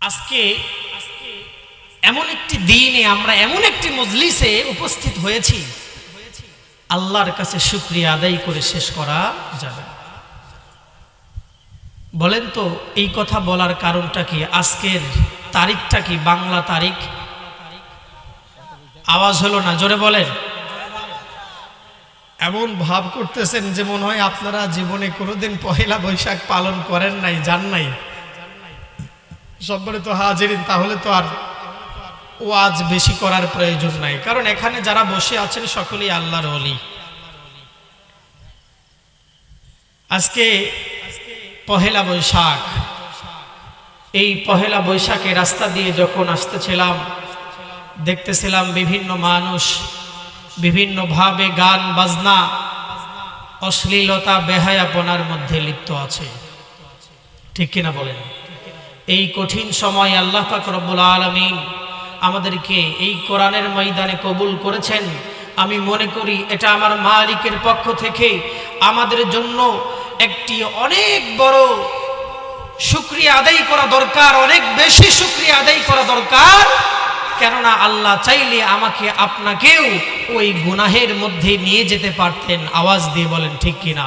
আজকে এমন একটি দিনে আমরা এমন একটি মজলিসে উপস্থিত হয়েছি। আল্লাহর কাছে শুক্রিয়া আদায় করে শেষ করা যাবে বলেন তো, এই কথা বলার কারণটা কি? আজকের তারিখটা কি? বাংলা তারিখ? আওয়াজ হলো না? জোরে বলেন। এমন ভাব করতেছেন যে মনে হয় আপনারা জীবনে কোনোদিন পহেলা বৈশাখ পালন করেন নাই জান নাই। সব্বরে তো হাজিরিন, তাহলে তো আর ওয়াজ বেশি করার প্রয়োজন নাই। কারণ এখানে যারা বসে আছেন সকলেই আল্লাহর অলি আজকে পহেলা বৈশাখ। এই পহেলা বৈশাখে রাস্তা দিয়ে যখন আসতেছিলাম, দেখতেছিলাম বিভিন্ন মানুষ বিভিন্নভাবে গান, বাজনা, অশ্লীলতা, বেহায়াপনার মধ্যে লিপ্ত আছে। ঠিক কিনা বলেন? এই কঠিন সময় আল্লাহ পাক রব্বুল আলমিন আমাদেরকে এই কোরআনের ময়দানে কবুল করেছেন। আমি মনে করি এটা আমার মালিকের পক্ষ থেকে আমাদের জন্য একটি অনেক বড় শুক্রিয়া আদায় করা দরকার, অনেক বেশি শুক্রিয়া আদায় করা দরকার। কেননা আল্লাহ চাইলে আমাকে আপনাকেও ওই গুনাহের মধ্যে নিয়ে যেতে পারতেন। আওয়াজ দিয়ে বলেন, ঠিক কিনা?